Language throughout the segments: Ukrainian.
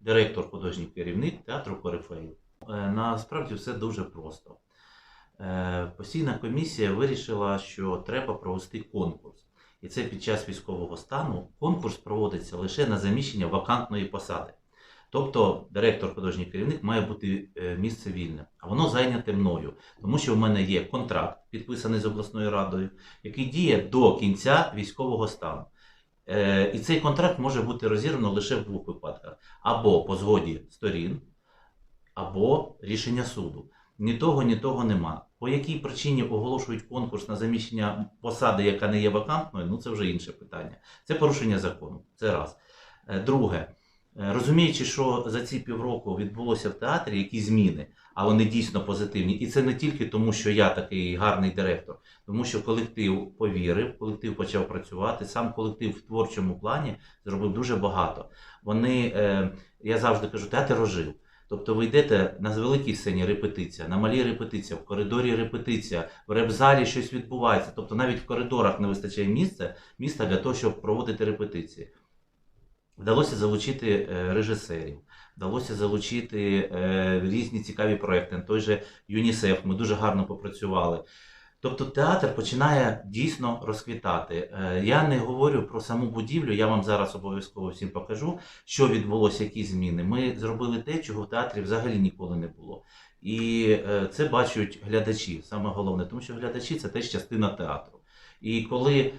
директор, художній керівник театру Корифеїв. Е, Насправді все дуже просто. Е, Постійна комісія вирішила, що треба провести конкурс. І це під час військового стану конкурс проводиться лише на заміщення вакантної посади. Тобто директор, художній керівник має бути е, місце вільне, а воно зайняте мною, тому що в мене є контракт, підписаний з обласною радою, який діє до кінця військового стану. Е, І цей контракт може бути розірвано лише в двох випадках: або по згоді сторін, або рішення суду. Ні того, ні того нема. По якій причині оголошують конкурс на заміщення посади, яка не є вакантною, ну це вже інше питання. Це порушення закону. Це раз. Е, Друге, розуміючи, що за ці півроку відбулося в театрі які зміни, а вони дійсно позитивні. І це не тільки тому, що я такий гарний директор, тому що колектив повірив, колектив почав працювати. Сам колектив в творчому плані зробив дуже багато. Вони, е, я завжди кажу, театр ожив. Тобто ви йдете на великій сцені репетиція, на малій репетиція, в коридорі репетиція, в реп-залі щось відбувається. Тобто навіть в коридорах не вистачає місця, міста для того, щоб проводити репетиції. Вдалося залучити е, режисерів, вдалося залучити е, різні цікаві проекти. Той же ЮНІСЕФ, ми дуже гарно попрацювали. Тобто театр починає дійсно розквітати. Е, Я не говорю про саму будівлю, я вам зараз обов'язково всім покажу, що відбулося, які зміни. Ми зробили те, чого в театрі взагалі ніколи не було. І це бачать глядачі, саме головне, тому що глядачі це теж частина театру. І коли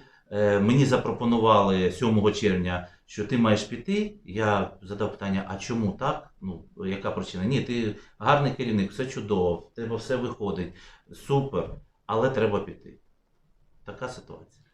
мені запропонували 7 червня, що ти маєш піти, я задав питання: а чому так? Ну, яка причина? Ні, ти гарний керівник, все чудово, в тебе все виходить, супер, але треба піти. Така ситуація.